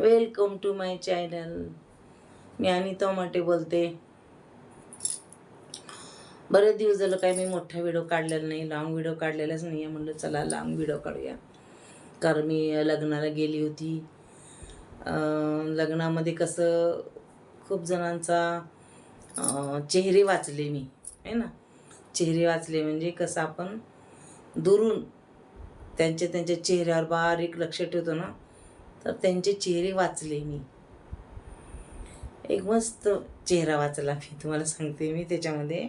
Welcome to my channel. मी अनिता माटे बोलते. बरेच दिवस झालं काय मी मोठा व्हिडिओ काढलेला नाही लाँग व्हिडिओ काढलेलाच नाही आहे म्हणलं चला लाँग व्हिडिओ काढूया. कारण मी लग्नाला गेली होती. लग्नामध्ये कसं खूप जणांचा चेहरे वाचले मी आहे ना? चेहरे वाचले म्हणजे कसं आपण दुरून त्यांच्या त्यांच्या चेहऱ्यावर बारीक लक्ष ठेवतो ना तर त्यांचे चेहरे वाचले मी. एक मस्त चेहरा वाचला मी तुम्हाला सांगते मी त्याच्यामध्ये.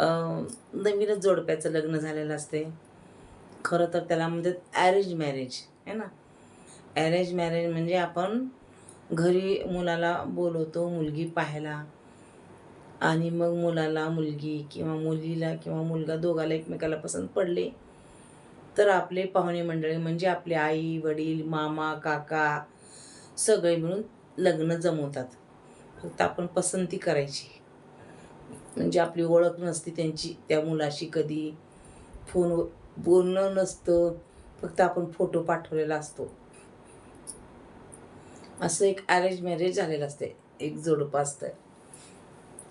नवीनच जोडप्याचं लग्न झालेलं असते. खरं तर त्याला म्हणतात ॲरेंज मॅरेज आहे ना? ॲरेंज मॅरेज म्हणजे आपण घरी मुलाला बोलवतो मुलगी पाहायला. आणि मग मुलाला मुलगी किंवा मुलीला किंवा मुलगा दोघाला एकमेकाला पसंत पडले तर आपले पाहुणे मंडळी म्हणजे आपले आई वडील मामा काका सगळे मिळून लग्न जमवतात. फक्त आपण पसंती करायची. म्हणजे आपली ओळख नसते त्यांची त्या मुलाशी कधी फोन बोलणं नसतं. फक्त आपण फोटो पाठवलेला असतो. असं एक अरेंज मॅरेज झालेलं असते एक जोडपं असतं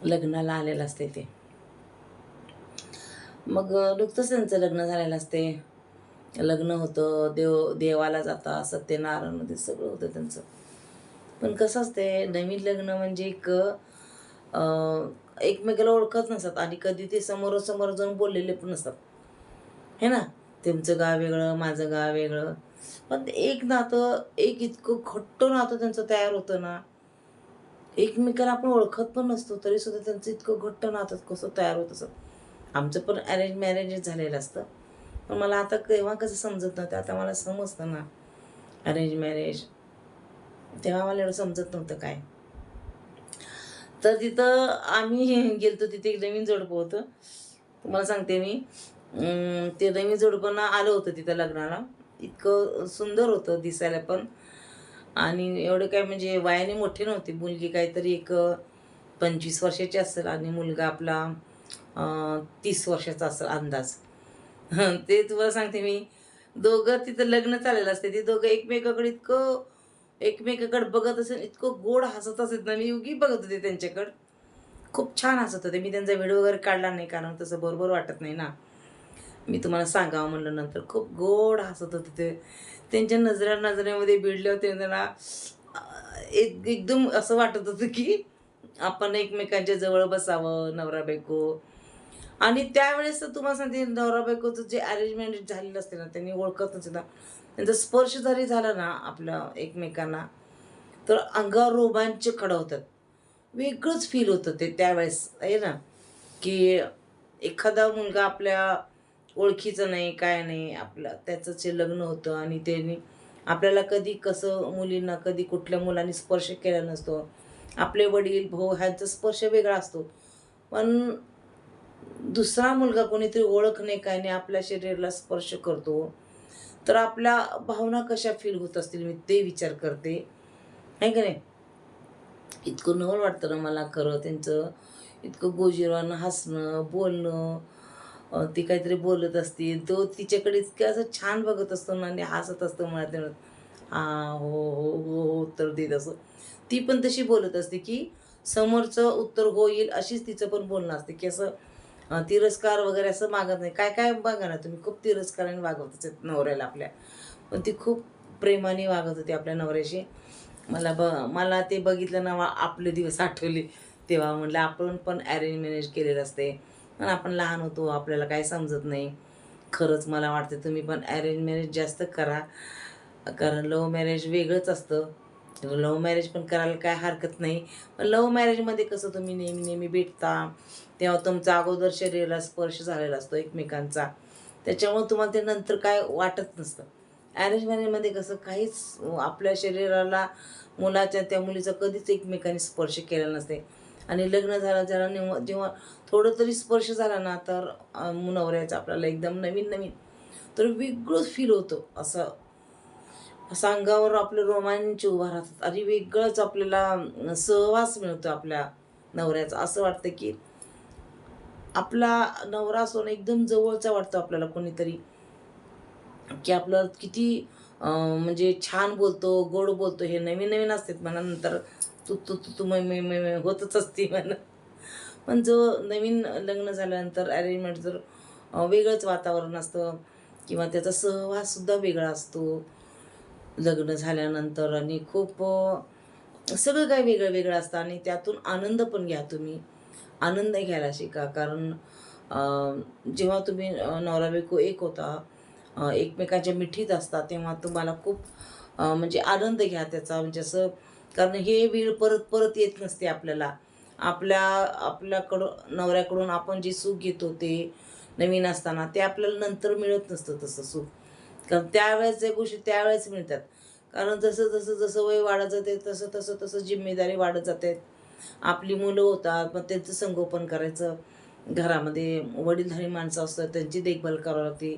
लग्नाला आलेलं असते ते. मग नुकतंच त्यांचं लग्न झालेलं असते लग्न होतं देव देवाला जाता सत्यनारायणमध्ये सगळं होतं त्यांचं. पण कसं असते नवीन लग्न म्हणजे एक एकमेकाला ओळखत नसतात आणि कधी ते समोरासमोर जाऊन बोललेले पण नसतात. हे ना? त्यांचं गाव वेगळं माझं गाव वेगळं. पण ते एक नातं एक इतकं घट्ट नातं त्यांचं तयार होतं ना एकमेकाला आपण ओळखत पण नसतो तरी सुद्धा त्यांचं इतकं घट्ट नातं कसं तयार होत असत. आमचं पण अरेंज मॅरेजच झालेलं असतं. पण मला आता केव्हा कसं समजत नव्हतं आता मला समजतं ना. अरेंज मॅरेज तेव्हा मला एवढं समजत नव्हतं काय. तर तिथं आम्ही गेलतो तिथे एक नवीन जोडपं होतं. तुम्हाला सांगते मी. ते नवीन जोडपं आलं होतं तिथं लग्नाला. इतकं सुंदर होतं दिसायला पण. आणि एवढं काय म्हणजे वयाने मोठे नव्हते. मुलगी काहीतरी एक पंचवीस वर्षाची असेल आणि मुलगा आपला तीस वर्षाचा असेल अंदाज. ते तुम्हाला सांगते मी. दोघं तिथं लग्न चाललेलं असते ते दोघं एकमेकाकडे इतकं एकमेकाकडे बघत असेल इतकं गोड हसत असेल ना. मी उगी बघत होते त्यांच्याकडं. खूप छान हसत होते. मी त्यांचा व्हिडिओ वगैरे काढला नाही कारण तसं बरोबर वाटत नाही ना. मी तुम्हाला सांगावं म्हणलं नंतर. खूप गोड हसत होते ते. त्यांच्या नजरा नजरेमध्ये भिडले होते त्यांना एक एकदम असं वाटत होतं की आपण एकमेकांच्या जवळ बसावं नवरा बायको. आणि त्यावेळेस तर तुम्हाला सांगते नवरा बायकोचं जे अरेंजमेंट झालेलं असते ना त्यांनी ओळखत नसते ना त्यांचा स्पर्श जरी झाला ना आपल्या एकमेकांना तर अंगावर रोमांच खडं होतात. वेगळंच फील होतं ते त्यावेळेस आहे ना? की एखादा मुलगा आपल्या ओळखीचं नाही काय नाही आपलं त्याचं जे लग्न होतं आणि त्यांनी आपल्याला कधी कसं मुलींना कधी कुठल्या मुलांनी स्पर्श केला नसतो. आपले वडील भाऊ ह्यांचा स्पर्श वेगळा असतो. पण दुसरा मुलगा कोणीतरी ओळख नाही काय नाही आपल्या शरीराला स्पर्श करतो तर आपल्या भावना कशा फील होत असतील मी ते विचार करते. आहे का नाही? इतकं नवल वाटतं ना मला खरं त्यांचं. इतकं गोजिरवानं हसणं बोलणं ती काहीतरी बोलत असतील तो तिच्याकडे इतकं असं छान बघत असतो ना आणि हसत असतं मला ते हा हो हो हो हो उत्तर देत असं. ती पण तशी बोलत असते की समोरचं उत्तर होईल अशीच तिचं पण बोलणं असते की असं तिरस्कार वगैरे असं मागत नाही. काय काय बघा ना तुम्ही खूप तिरस्काराने वागवत असेल नवऱ्याला आपल्या. पण ती खूप प्रेमाने वागत होती आपल्या नवऱ्याशी. मला ब मला ते बघितलं ना आपले दिवस आठवले. तेव्हा म्हटलं आपण पण अरेंज मॅनेज केलेलं असते. पण आपण लहान होतो आपल्याला काय समजत नाही. खरंच मला वाटतं तुम्ही पण अरेंज मॅरेज जास्त करा. कारण लव्ह मॅरेज वेगळंच असतं. लव्ह मॅरेज पण करायला काय हरकत नाही. पण लव्ह मॅरेजमध्ये कसं तुम्ही नेहमी नेहमी भेटता तेव्हा तुमचा अगोदर शरीराला स्पर्श झालेला असतो एकमेकांचा. त्याच्यामुळे तुम्हाला ते नंतर काय वाटत नसतं. ॲरेंज मॅरेजमध्ये कसं काहीच आपल्या शरीराला मुलाच्या त्या मुलीचा कधीच एकमेकांनी स्पर्श केलेला नसते. आणि लग्न झालं झालं जेव्हा जेव्हा थोडं तरी स्पर्श झाला ना तर नवऱ्याचा आपल्याला एकदम नवीन नवीन. तर वेगळंच फील होतं असं असं अंगावर आपलं रोमांच उभा राहतात. आणि वेगळंच आपल्याला सहवास मिळतो आपल्या नवऱ्याचा. असं वाटतं की आपला नवरा सोनं एकदम जवळचा वाटतो आपल्याला कोणीतरी. की आपलं किती म्हणजे छान बोलतो गोड बोलतो. हे नवीन नवीन असतात म्हणा नंतर तू तू तू तू मै मै होतच असते म्हणा. पण जो नवीन लग्न झाल्यानंतर अरेंजमेंट जर वेगळंच वातावरण असतं किंवा त्याचा सहवाससुद्धा वेगळा असतो. लग्न झाल्यानंतर आणि खूप सगळं काही वेगळं वेगळं असतं आणि त्यातून आनंद पण घ्या तुम्ही. आनंद घ्यायला शिका. कारण जेव्हा तुम्ही नवरा बायको एक होता एकमेकांच्या मिठीत असता तेव्हा तुम्हाला खूप म्हणजे आनंद घ्या त्याचा. म्हणजे असं कारण हे वेळ परत परत येत नसते आपल्याला. आपल्या आपल्याकडं नवऱ्याकडून आपण जे सुख घेतो ते नवीन असताना ते आपल्याला नंतर मिळत नसतं तसं सुख. कारण त्यावेळेस जे गोष्टी त्यावेळेस मिळतात. कारण जसं जसं जसं वय वाढत जाते तसं तसं तसं जिम्मेदारी वाढत जाते. आपली मुलं होतात मग त्यांचं संगोपन करायचं. घरामध्ये वडीलधारी माणसं असतात त्यांची देखभाल करावी लागते.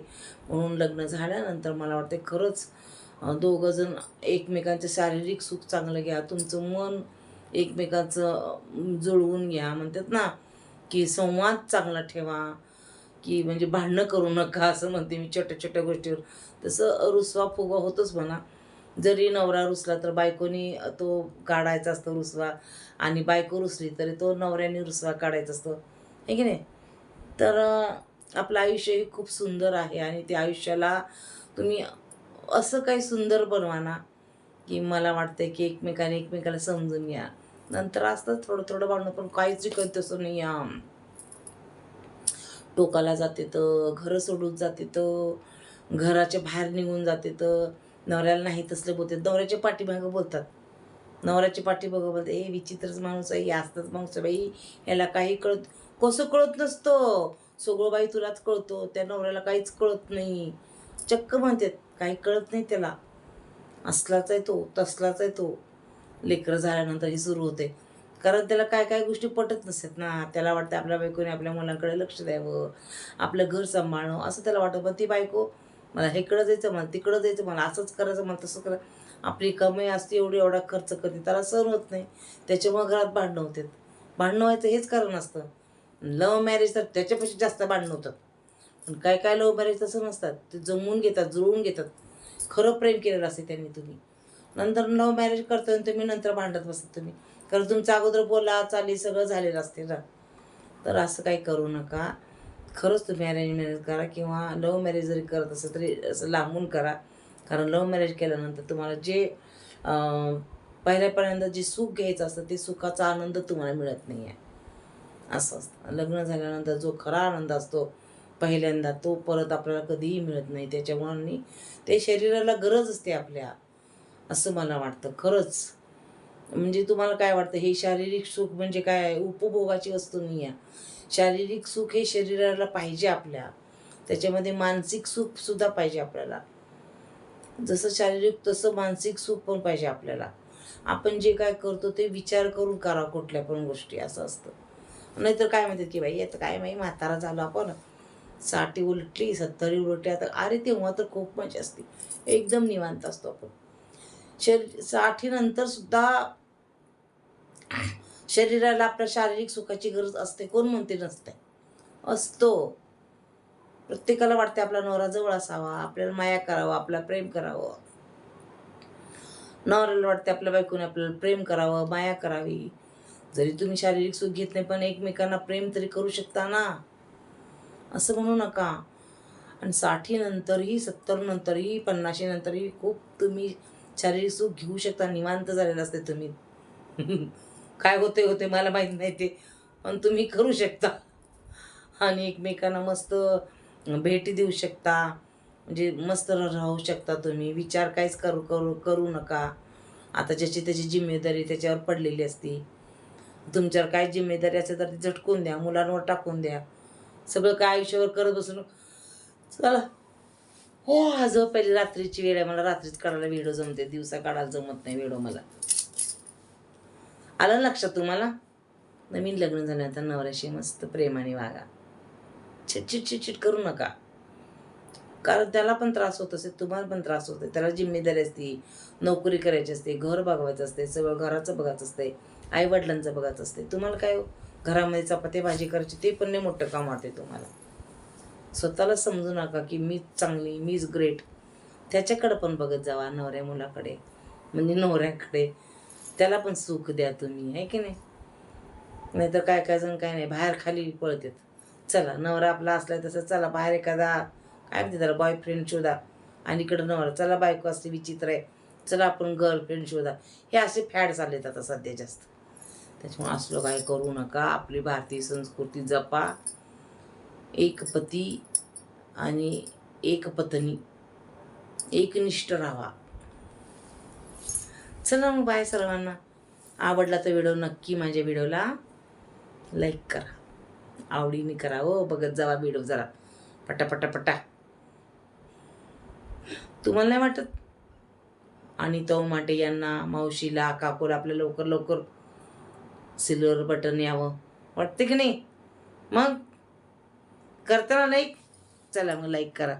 म्हणून लग्न झाल्यानंतर मला वाटते खरंच दोघंजण दोघं जण एकमेकांचं शारीरिक सुख चांगलं घ्या तुमचं मन एकमेकांचं जुळवून घ्या. म्हणतात ना की संवाद चांगला ठेवा. की म्हणजे भांडणं करू नका असं म्हणते मी छोट्या छोट्या गोष्टीवर. तसं रुसवा फुगवा होतोच म्हणा. जरी नवरा रुसला तर बायकोनी तो काढायचा असतो रुसवा आणि बायको रुसली तरी तो नवऱ्याने रुसवा काढायचा असतो. आहे की नाही? तर आपलं आयुष्य हे खूप सुंदर आहे आणि त्या आयुष्याला तुम्ही असं काही सुंदर बनवा ना की मला वाटतं की एकमेकाने एकमेकाला समजून घ्या. नंतर असतं थोडं थोडं भांडणं पण काहीच विकत असं नाही या टोकाला जाते तर घरं सोडून जाते तर घराच्या बाहेर निघून जाते तर नवऱ्याला नाही तसले बोलते. नवऱ्याच्या पाठीमागं बोलतात. नवऱ्याच्या पाठीमागं बोलते हे विचित्रच माणूस आहे हे माणूस आहे बाई. याला काही कळत कसं कळत नसतं? सगळं बाई तुलाच कळतो. त्या नवऱ्याला काहीच कळत नाही. चक्क म्हणतात काही कळत नाही त्याला. असलाच आहे तो तसलाच आहे तो. लेकरं झाल्यानंतर ही सुरू होते. कारण त्याला काय काय गोष्टी पटत नसतात ना. त्याला वाटतं आपल्या बायकोने आपल्या मुलांकडे लक्ष द्यावं आपलं घर सांभाळणं असं त्याला वाटतं. पण ती बायको मला हेकडं जायचं मला तिकडं जायचं मला असंच करायचं मला तसं करा आपली कमाई असते एवढी एवढा खर्च करते त्याला सहन होत नाही. त्याच्यामुळे घरात भांडणं होतात. भांडणं व्हायचं हेच कारण असतं. लव्ह मॅरेज तर त्याच्यापेक्षा जास्त भांडणं होतात. पण काय काय लव्ह मॅरेज तसं नसतात ते जमवून घेतात जुळवून घेतात. खरं प्रेम केलेलं असते त्यांनी तुम्ही. नंतर लव्ह मॅरेज करतो आणि तुम्ही नंतर भांडत बसत तुम्ही. कारण तुमचं अगोदर बोला चाली सगळं झालेलं असते ना. तर असं काही करू नका. खरंच तुम्ही अरेंज मॅरेज करा किंवा लव्ह मॅरेज जरी करत असेल तरी असं लांबून करा. कारण लव्ह मॅरेज केल्यानंतर तुम्हाला जे पहिल्यापर्यंत जे सुख घ्यायचं असतं ते सुखाचा आनंद तुम्हाला मिळत नाही आहे असं असतं. लग्न झाल्यानंतर जो खरा आनंद असतो पहिल्यांदा तो परत आपल्याला कधीही मिळत नाही. त्याच्यामुळे ते शरीराला गरज असते आपल्या. असं मला वाटतं खरंच. म्हणजे तुम्हाला काय वाटतं हे शारीरिक सुख म्हणजे काय? आहे? उपभोगाची वस्तू नाही आहे शारीरिक सुख हे शरीराला पाहिजे आपल्या. त्याच्यामध्ये मानसिक सुखसुद्धा पाहिजे आपल्याला. जसं शारीरिक तसं मानसिक सुख पण पाहिजे आपल्याला. आपण जे काय करतो ते विचार करून करा कुठल्या पण गोष्टी. असं असतं. नाहीतर काय म्हणतात की बाई आता काय माही म्हातारा झालो आपण. साठी उलटली सत्तरी उलटली आता अरे तेव्हा तर खूप मजा असते. एकदम निवांत असतो आपण. शरीर साठीनंतर सुद्धा शरीराला आपल्या शारीरिक सुखाची गरज असते. कोण म्हणते नसते. असतो. प्रत्येकाला वाटते आपला नवरा जवळ असावा. आपल्याला माया करावा आपला प्रेम करावं. नवऱ्याला वाटते आपल्या बायकोने आपल्याला प्रेम करावं माया करावी. जरी तुम्ही शारीरिक सुख घेत नाही पण एकमेकांना प्रेम तरी करू शकता ना? असं म्हणू नका. आणि साठी सत्तरनंतरही सत्तर खूप तुम्ही शारीरिक सुख घेऊ शकता निवांत झालेलं असते तुम्ही. काय होते होते मला माहीत नाही ते. पण तुम्ही करू शकता. आणि एकमेकांना मस्त भेटी देऊ शकता. म्हणजे मस्त राहू शकता तुम्ही. विचार काहीच करू करू करू नका. आता ज्याची त्याची जिम्मेदारी त्याच्यावर पडलेली असते. तुमच्यावर काय जिम्मेदारी असेल तर ती झटकून द्या मुलांवर टाकून द्या. सगळं काय आयुष्यावर करत बसून चला. हो आज पहिली रात्रीची वेळ आहे मला रात्रीच काढायला व्हिडिओ जमते. दिवसा काढायला जमत नाही व्हिडिओ मला. आलं लक्षात तुम्हाला? नवीन लग्न झाल्यानंतर नवऱ्याशी मस्त प्रेमाने वागा. चिटचिट चिटचिट करू नका. कारण त्याला पण त्रास होत असेल तुम्हाला पण त्रास होते त्याला जिम्मेदारी असते नोकरी करायची असते घर बघवायचं असते सगळं घराचं बघायचं असते आई वडिलांचं बघायचं असते. तुम्हाला काय हो? घरामध्ये चपाती भाजी करायची ते पण नाही मोठं काम वाटते तुम्हाला. स्वतःला समजू नका की मीच चांगली मीच ग्रेट त्याच्याकडं पण बघत जावा नवऱ्या मुलाकडे. म्हणजे नवऱ्याकडे. त्याला पण सुख द्या तुम्ही आहे की नाही? नाहीतर काय काय जण काय नाही बाहेर खाली पळतात. चला नवरा आपला असला तसं चला बाहेर एखादा काय म्हणते त्याला बॉयफ्रेंड शोधा. आणि इकडं नवरा चला बायको असते विचित्र आहे. चला आपण गर्लफ्रेंड शोधा. हे असे फॅड चाललेत आता सध्या जास्त. त्याच्यामुळे असलं काय करू नका. आपली भारतीय संस्कृती जपा. एक पती आणि एक पत्नी. एकनिष्ठ राहा चला मग बाय सर्वांना. आवडला तर व्हिडिओ नक्की माझ्या व्हिडिओला लाईक करा. आवडीने करा हो बघत जावा व्हिडिओ जरा. पटा पटा. पटा तुम्हाला नाही वाटत? आणि तो माटे यांना मावशीला काकूला आपल्या लवकर लवकर सिल्वर बटन यावं. वाटते की नाही? मग? करताना लाईक चला मग लाईक करा.